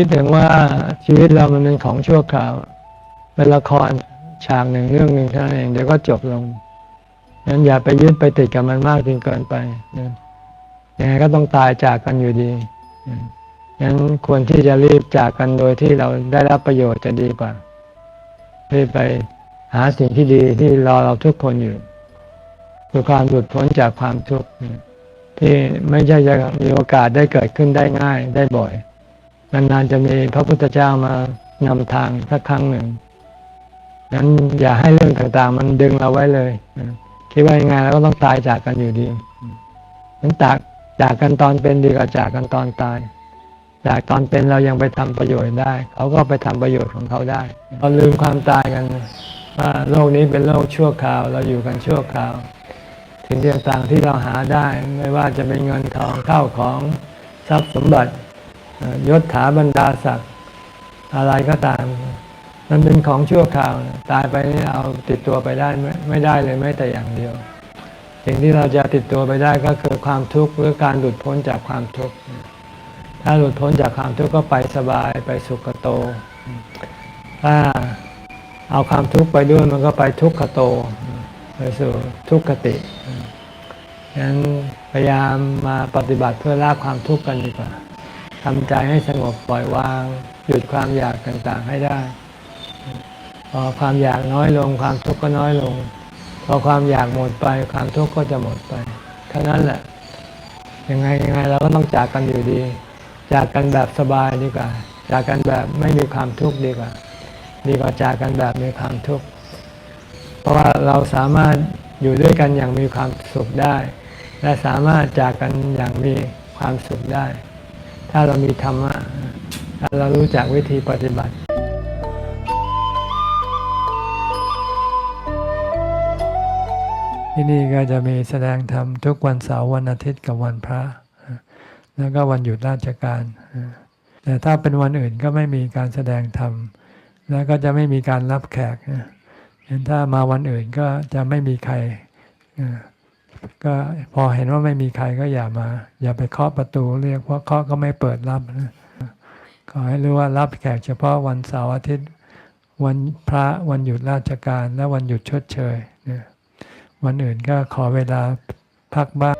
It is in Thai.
คิดถึงว่าชีวิตเรามันเป็นของชั่วคราวเป็นละครฉากหนึ่งเรื่องหนึ่งเท่านั้นเองเดี๋ยวก็จบลงงั้นอย่าไปยึดไปติดกับมันมากจนเกินไปนะยังไงก็ต้องตายจากกันอยู่ดีงั้นควรที่จะรีบจากกันโดยที่เราได้รับประโยชน์จะดีกว่ารีบไปหาสิ่งที่ดีที่รอเราทุกคนอยู่คือความหลุดพ้นจากความทุกข์ที่ไม่ใช่จะมีโอกาสได้เกิดขึ้นได้ง่ายได้บ่อย นานๆจะมีพระพุทธเจ้ามานำทางสักครั้งหนึ่งนั้นอย่าให้เรื่องต่างๆ มันดึงเราไว้เลยคิดว่ายังไงเราก็ต้องตายจากกันอยู่ดีนั้นจากจากกันตอนเป็นดีกว่าจากกันตอนตาย จากตอนเป็นเรายังไปทำประโยชน์ได้ เขาก็ไปทำประโยชน์ของเขาได้เราลืมความตายกันว่าโลกนี้เป็นโลกชั่วคราว เราอยู่กันชั่วคราวสิ่งต่างๆที่เราหาได้ ไม่ว่าจะเป็นเงินทองเข้าของทรัพย์สมบัติ ยศถาบรรดาศักดิ์อะไรก็ตาม มันเป็นของชั่วคราว ตายไปนี่เอาติดตัวไปได้ไม่ไม่ได้เลยแม้แต่อย่างเดียว สิ่งที่เราจะติดตัวไปได้ก็คือความทุกข์หรือการหลุดพ้นจากความทุกข์ถ้าหลุดพ้นจากความทุกข์ก็ไปสบายไปสุขโต ถ้าเอาความทุกข์ไปด้วยมันก็ไปทุกขโต ไปสู่ทุกขติฉะนั้นพยายามมาปฏิบัติเพื่อละความทุกข์กันดีกว่า ทำใจให้สงบปล่อยวาง หยุดความอยากต่างๆให้ได้ พอความอยากน้อยลง ความทุกข์ก็น้อยลง พอความอยากหมดไป ความทุกข์ก็จะหมดไปเท่านั้นแหละยังไงยังไงเราก็ต้องจากกันอยู่ดี จากกันแบบสบายดีกว่า จากกันแบบไม่มีความทุกข์ดีกว่า ดีกว่าจากกันแบบมีความทุกข์เพราะว่าเราสามารถอยู่ด้วยกันอย่างมีความสุขได้ และสามารถจากกันอย่างมีความสุขได้ ถ้าเรามีธรรมะ ถ้าเรารู้จักวิธีปฏิบัติที่นี่ก็จะมีแสดงธรรมทุกวันเสาร์วันอาทิตย์กับวันพระ แล้วก็วันหยุดราชการ แต่ถ้าเป็นวันอื่นก็ไม่มีการแสดงธรรม แล้วก็จะไม่มีการรับแขกเห็นถ้ามาวันอื่นก็จะไม่มีใคร ก็พอเห็นว่าไม่มีใครก็อย่ามา อย่าไปเคาะประตูเรียกเพราะเคาะก็ไม่เปิดรับนะขอให้รู้ว่ารับแขกเฉพาะวันเสาร์อาทิตย์วันพระวันหยุดราชการและวันหยุดชดเชยเนี่ยวันอื่นก็ขอเวลาพักบ้าง